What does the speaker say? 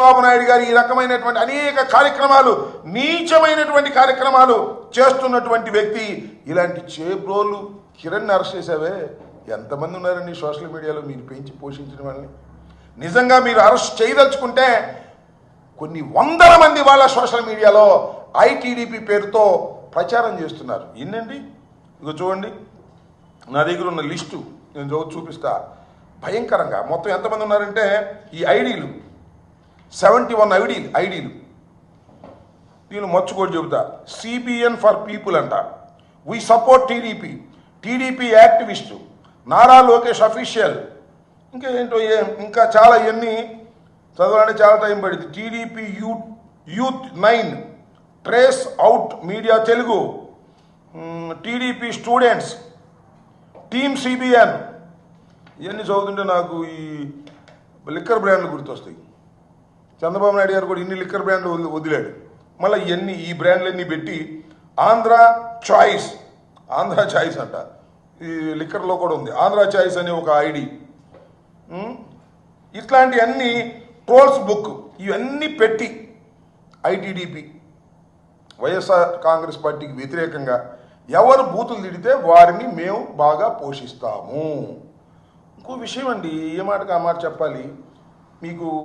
చంద్రబాబు నాయుడు గారు ఈ రకమైనటువంటి అనేక కార్యక్రమాలు నీచమైనటువంటి కార్యక్రమాలు చేస్తున్నటువంటి వ్యక్తి. ఇలాంటి చేబ్రోలు కిరణ్ అరెస్ట్ చేసావే ఎంతమంది ఉన్నారండి సోషల్ మీడియాలో మీరు పెంచి పోషించిన వాళ్ళని? నిజంగా మీరు అరెస్ట్ చేయదలుచుకుంటే కొన్ని వందల మంది వాళ్ళ సోషల్ మీడియాలో ఐటీడీపీ పేరుతో ప్రచారం చేస్తున్నారు. ఏంటండి ఇక చూడండి. నా దగ్గర ఉన్న లిస్టు నేను చూపిస్తా. భయంకరంగా. మొత్తం ఎంతమంది ఉన్నారంటే ఈ ఐడీలు. Seventy one ఐడీలు ఐడీలు. దీని మర్చుకోటి చెబుతా. సిబిఎన్ ఫర్ పీపుల్ అంట. We support TDP. TDP activist. Nara Lokesh official. ఇంకా ఏంటో ఏ- ఇంకా చాలా ఇవన్నీ చదవాలంటే చాలా టైం పడింది TDP youth youth nine. Trace out media Telugu. TDP students. Team CBN. ఇవన్నీ చదువుతుంటే నాకు ఈ లిక్కర్ బ్రాండ్లు గుర్తొస్తాయి. చంద్రబాబు నాయుడు గారు కూడా ఇన్ని లిక్కర్ బ్రాండ్లు వదిలి- వదిలాడు. మళ్ళీ ఇవన్నీ ఈ బ్రాండ్లన్నీ పెట్టి ఆంధ్ర చాయిస్ ఆంధ్ర చాయిస్ అంట. ఈ లిక్కర్లో కూడా ఉంది. ఆంధ్ర చాయిస్ అనే ఒక ఐడి. ఇట్లాంటివన్నీ ట్రోల్స్ బుక్ ఇవన్నీ పెట్టి ఐటీడీపీ వైఎస్ఆర్ కాంగ్రెస్ పార్టీకి వ్యతిరేకంగా ఎవరు బూతులు తిడితే వారిని మేము బాగా పోషిస్తాము. ఇంకో విషయం అండి ఏ మాటకు ఆ మాట చెప్పాలి? మీకు